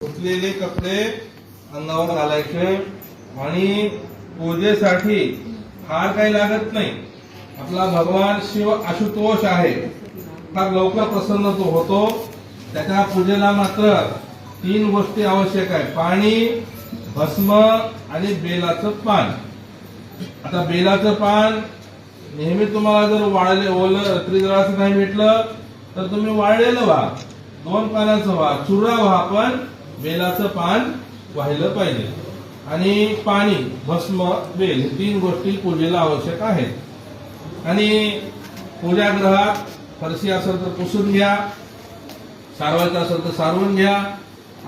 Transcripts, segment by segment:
धुतलेले कपडे अंगावर घालायचे आणि पूजेसाठी फार काही लागत नाही. आपला भगवान शिव आशुतोष आहे. फार लवकर प्रसन्न तो होतो. त्याच्या पूजेला मात्र तीन गोष्टी आवश्यक आहे पाणी भस्म आणि बेलाचं पान. आता बेलाचं पान नेहमी तुम्हाला जर वाळले ओलं त्रिदळाचं नाही भेटलं तर तुम्ही वाळलेलं व्हा. दोन पानाचं व्हा. चुरा व्हा पण बेलाचं पान व्हायला पाहिजे. आणि पाणी भस्म बेल तीन गोष्टी पूजेला आवश्यक आहेत. आणि पूजागृहात फरशी असेल तर पुसून घ्या सारवायचं असेल तर सारवून घ्या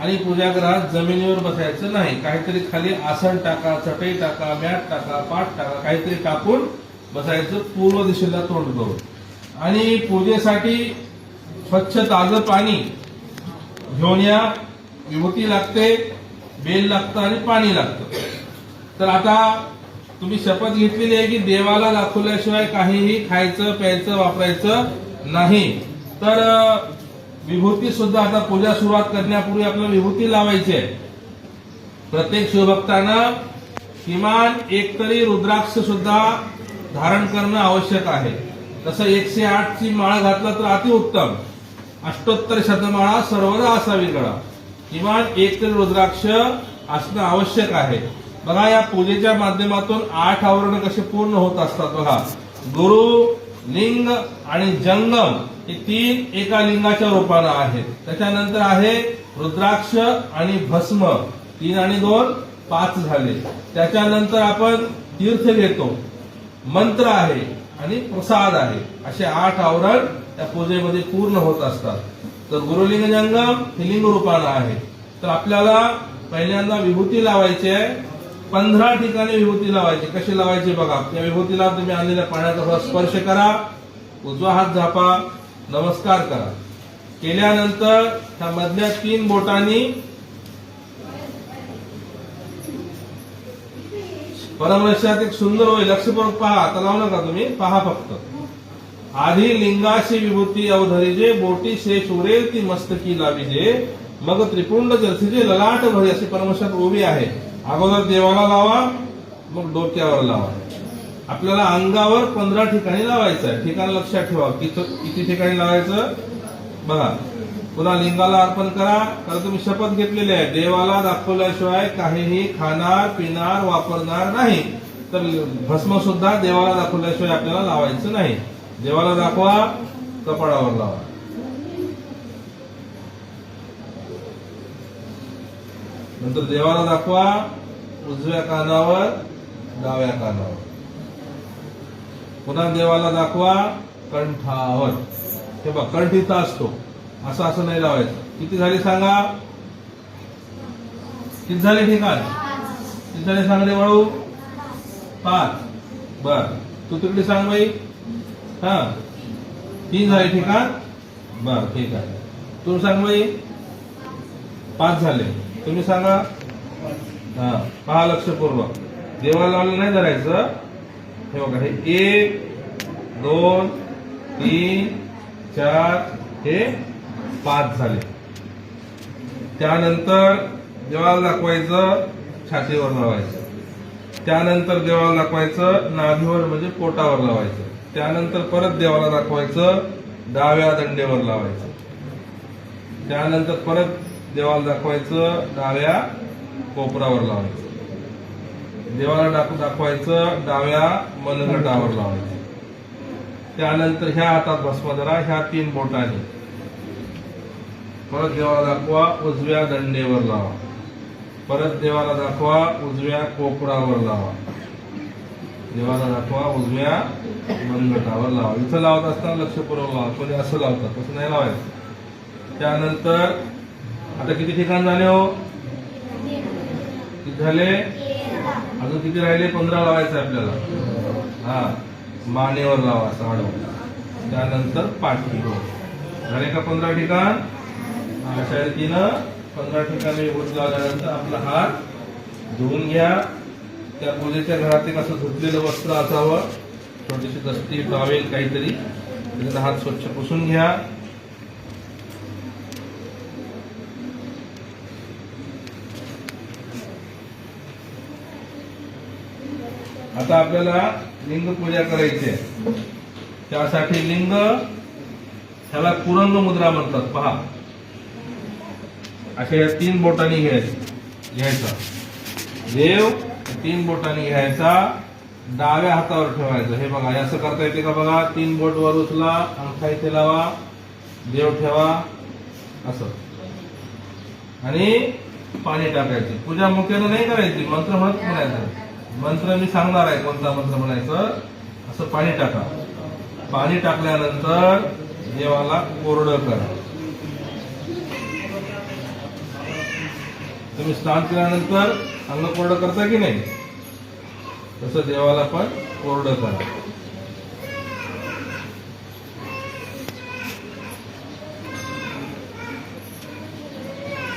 आणि पूजागृहात जमिनीवर बसायचं नाही. काहीतरी खाली आसन टाका चटई टाका मॅट टाका पाट टाका काहीतरी टाकून बसायचं पूर्व दिशेला तोंड करून. आणि पूजेसाठी स्वच्छ ताजं पाणी घेऊन या. विभूती लागते बेल लागतं आणि पाणी लागतं. तर आता तुम्ही शपथ घेतलेली आहे की देवाला दाखवल्याशिवाय काहीही खायचं प्यायचं वापरायचं नाही. तर विभूती सुद्धा आता पूजा सुरुवात करण्यापूर्वी आपल्याला विभूती लावायची आहे. प्रत्येक शिवभक्तानं किमान एक तरी रुद्राक्ष सुद्धा धारण करणं आवश्यक आहे. तसं एकशे आठ ची माळ घातला तर अतिउत्तम. अष्टोत्तर शतमाळा सर्वदा असावी गळा किमान एक तरी रुद्राक्ष असणं आवश्यक आहे. बघा या पूजेच्या माध्यमातून आठ आवरण कसे पूर्ण होत असतात बघा. गुरु लिंग आणि जंगम हे तीन एका लिंगाच्या रूपानं आहेत. त्याच्यानंतर आहे रुद्राक्ष आणि भस्म. तीन आणि दोन पाच झाले. त्याच्यानंतर आपण तीर्थ घेतो. मंत्र आहे आणि प्रसाद आहे. असे आठ आवरण त्या पूजेमध्ये पूर्ण होत असतात. तर गुरुलिंग जंगम हे लिंग रूपानं आहे. तर आपल्याला पहिल्यांदा विभूती लावायची आहे. पंधरा ठिकाणी विभूती लावायची. कशी लावायची बघा. या विभूतीला तुम्ही आणलेल्या पाण्याचा स्पर्श करा. उजवा हात झापा. नमस्कार करा. केल्यानंतर त्या मधल्या तीन बोटांनी परमरशात एक सुंदर होईल लक्षपूर्वक पहा. आता लावू नका तुम्ही. पहा फक्त. आधी लिंगाशी विभूती अवधरीजे बोटी शेष उरेल ती मस्तकी लाविजे मग त्रिपुंड जर्सीचे ललाट भरी अशी परमेश्वर उभी आहे. अगोदर देवाला लावा मग डोक्यावर लावा. आपल्याला अंगावर पंधरा ठिकाणी लावायचं आहे. ठिकाण लक्षात ठेवा. किती किती ठिकाणी लावायचं? बघा. पुन्हा लिंगाला अर्पण करा. कारण तुम्ही शपथ घेतलेली आहे. देवाला दाखवल्याशिवाय काहीही खाणार पिणार वापरणार नाही. तर भस्म सुद्धा देवाला दाखवल्याशिवाय आपल्याला लावायचं नाही. देवाला दाखवा कपाळावर लावा. नंतर देवाला दाखवा उजव्या कानावर डाव्या कानावर. पुन्हा देवाला दाखवा कंठावर. हे बघ कंठ इथं असतो. असं असं नाही लावायचं. किती झाले सांगा? किती झाले ठिकाण? किती झाले सांगले वळू? पाच. बर. तू तिकडे सांग बाई. हा. तीन झाले ठिकाण बर ठीक आहे. तुम्ही सांग बाई. पाच झाले. तुम्ही सांगा. हा पहा लक्षपूर्वक. देवाला नाही धरायचं. हे बघा हे एक दोन तीन चार हे पाच झाले. त्यानंतर देवाला दाखवायचं छातीवर लावायचं. त्यानंतर देवाला दाखवायचं नाभीवर म्हणजे पोटावर लावायचं. त्यानंतर परत देवाला दाखवायचं डाव्या दंडेवर लावायचं. त्यानंतर परत देवाला दाखवायचं डाव्या कोपरावर लावायचं. देवाला दाख- दाखवायचं डाव्या मनगटावर लावायचं. त्यानंतर ह्या हातात भस्म धरा ह्या तीन बोटाने. परत देवाला दाखवा उजव्या दंडेवर लावा. परत देवाला दाखवा उजव्या कोपरावर लावा. देवाला दाखवा उजव्या मनगटावर लावा. इथं लावत असताना लक्षपूर्वक लावा. कोणी असं लावतात तसं नाही लावायचं. त्यानंतर आता किती ठिकाण झाले हो? किती झाले? अजून किती राहिले? पंधरा लावायचं आहे आपल्याला. हा मानेवर लावा साडव त्यानंतर पाठी झाले का पंधरा ठिकाण? अशा रीतीनं पंधरा ठिकाणी ओत लावल्यानंतर आपला हात धुवून घ्या. त्या पूजेच्या घरातील असं धुतलेलं वस्त्र असावं. छोटीशी दस्ती टॉवेल काहीतरी. त्याचा हात स्वच्छ पुसून घ्या. आता आपल्याला लिंग पूजा करायची आहे. त्यासाठी लिंग ह्याला कुरंग मुद्रा म्हणतात. पहा. अशा या तीन बोटांनी घ्यायचं. घ्यायचा. देव तीन बोटांनी घ्यायचा. डाव्या हातावर ठेवायचं. हे बघा असं करता येते का बघा? तीन बोट वर उचला अंगठा इथे लावा. देव ठेवा. असं. आणि पाणी टाकायचं. पूजा मुख्यानं नाही करायची. मंत्र म्हणत म्हणायचं. मंत्र मी सांगणार आहे. कोणता मंत्र म्हणायचं? असं पाणी टाका. पाणी टाकल्यानंतर देवाला कोरडं करा. तुम्ही स्नान केल्यानंतर अंग कोरडं करता की नाही? तसं देवाला पण कोरडं करा.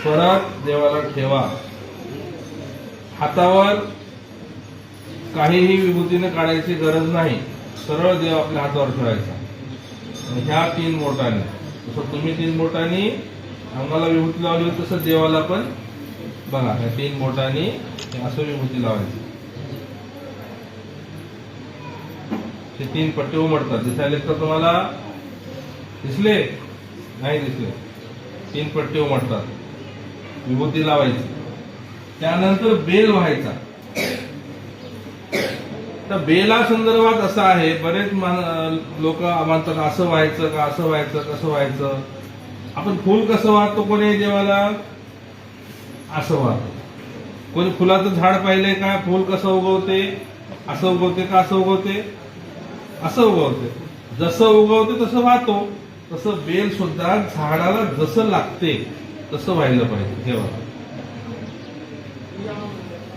परत देवाला ठेवा. हातावर काहीही विभूतीने काढायची गरज नाही. सरळ देव आपल्या हातावर ठेवायचा. ह्या तीन बोटांनी जसं तुम्ही तीन बोटांनी अंगाला विभूती लावली तसं देवाला पण बघा ह्या तीन बोटांनी हे असं विभूती लावायची. ते तीन पट्टे उमडतात दिसायले तर तुम्हाला? दिसले? नाही दिसले. तीन पट्टे उमडतात विभूती लावायची. त्यानंतर बेल व्हायचा. तर बेला संदर्भात असं आहे बरेच लोक म्हणतात असं व्हायचं का असं व्हायचं कसं व्हायचं. आपण फूल कसं वाहतो कोणी देवाला? असं वाहतं. कोणी फुलाचं झाड पाहिलंय का? फुल कसं उगवते? असं उगवते का? असं उगवते? असं उगवते. जसं उगवते तसं वाहतो. तसं बेल सुद्धा झाडाला जसं लागते तसं व्हायला पाहिजे. हे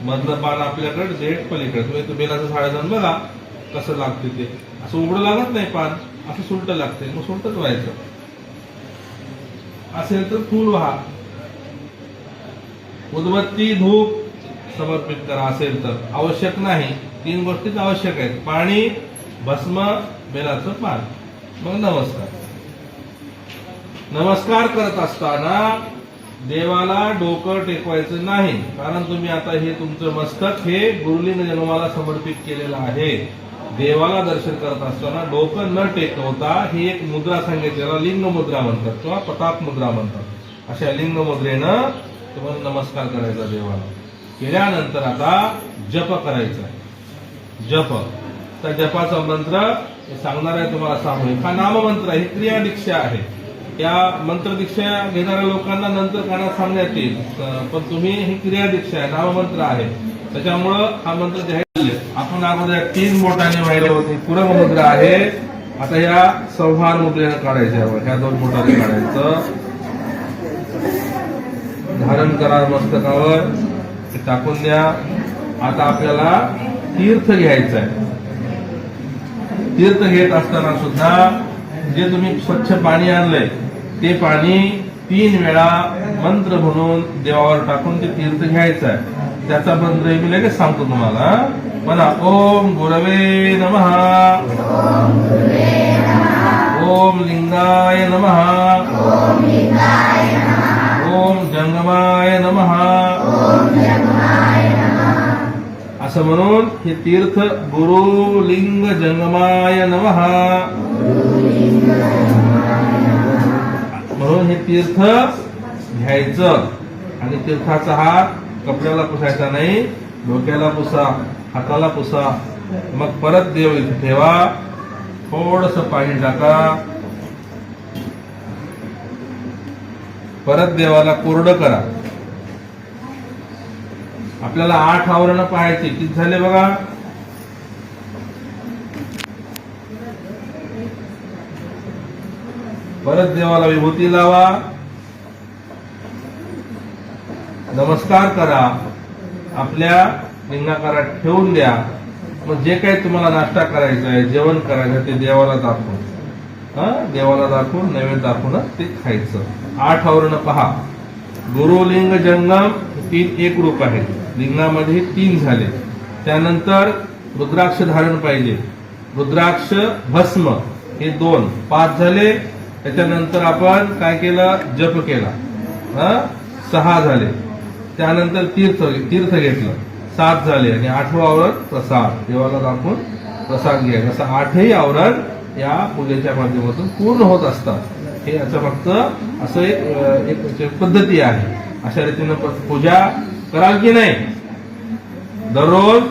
मधलं पान आपल्याकडे देठ पलीकडे. तुम्ही तो बेलाचं झाड जाऊन बघा कसं लागते ते. असं उघडं लागत नाही पान असं सुलट लागते. मग सुलटच व्हायचं. असेल तर फूल व्हा. उदबत्ती धूप समर्पित करा असेल तर आवश्यक नाही. तीन गोष्टीच आवश्यक आहेत. पाणी भस्म बेलाचं पान. मग नमस्कार. नमस्कार करत असताना देवाला डोकं टेकवायचं नाही. कारण तुम्ही आता हे तुमचं मस्तक हे गुरुलीन जन्माला समर्पित केलेलं आहे. देवाला दर्शन करत असताना डोकं न टेकवता ही एक मुद्रा सांगितलेला लिंग मुद्रा म्हणतात किंवा पताप मुद्रा म्हणतात. अशा लिंग मुद्रेनं तुम्हाला नमस्कार करायचा देवाला. केल्यानंतर आता जप करायचा. जप. त्या जपाचा मंत्र सांगणार आहे तुम्हाला सामूहिक. हा नाममंत्र ही क्रिया दीक्षा आहे. या मंत्र दीक्षा घेणाऱ्या लोकांना नंतर कानात सांगण्यात येईल. पण तुम्ही ही क्रिया दीक्षा आहे नाममंत्र आहे. त्याच्यामुळं हा मंत्र द्यायला आपण अगोदर या तीन बोटाने व्हायला होते पूरक मुद्रा आहे. आता या संहार मुद्रेनं काढायच्या ह्या दोन बोटाने काढायचं. धारण करा मस्तकावर. ते टाकून द्या. आता आपल्याला तीर्थ घ्यायचं आहे तीर्थ घेत असताना सुद्धा जे तुम्ही स्वच्छ पाणी आणलंय ते पाणी तीन वेळा मंत्र म्हणून देवावर टाकून ते तीर्थ घ्यायचं आहे त्याचा मंत्र मी लगेच सांगतो तुम्हाला. म्हणा ओम गुरवे नमहा ओम लिंगाय नमः. असं म्हणून हे तीर्थ गुरु लिंग जंगमाय नमहा म्हणून हे तीर्थ घ्यायचं. आणि तीर्थाचा हात कपड्याला पुसायचा नाही डोक्याला पुसा हाताला पुसा. मग परत देव इथे ठेवा. थोडस पाणी टाका. परत देवाला कोरडं करा. आपल्याला आठ आवरण पाहायचे. किती झाले बघा? परत देवाला विभूती लावा. नमस्कार करा. आपल्या लिंगाकारात ठेवून द्या. मग जे काही तुम्हाला नाश्ता करायचा आहे जेवण करायचं ते देवाला दाखवून. हा? देवाला दाखवून नैवेद्य दाखवून ते खायचं. आठ आवरण पहा. गुरुलिंग जंगम तीन एक रूप आहे लिंगामध्ये तीन झाले. त्यानंतर रुद्राक्ष धारण पाहिजे. रुद्राक्ष भस्म हे दोन. पाच झाले. त्याच्यानंतर आपण काय केलं? जप केला. सहा झाले. त्यानंतर तीर्थ तीर्थ घेतलं. सात झाले आणि आठवं आवरण प्रसाद. देवाला दाखवून प्रसाद घ्या असं आठही आवरण या पूजेच्या माध्यमातून पूर्ण होत असतात. हे याचं फक्त असं एक एक पद्धती आहे. अशा रीतीनं पूजा कराल की नाही? दररोज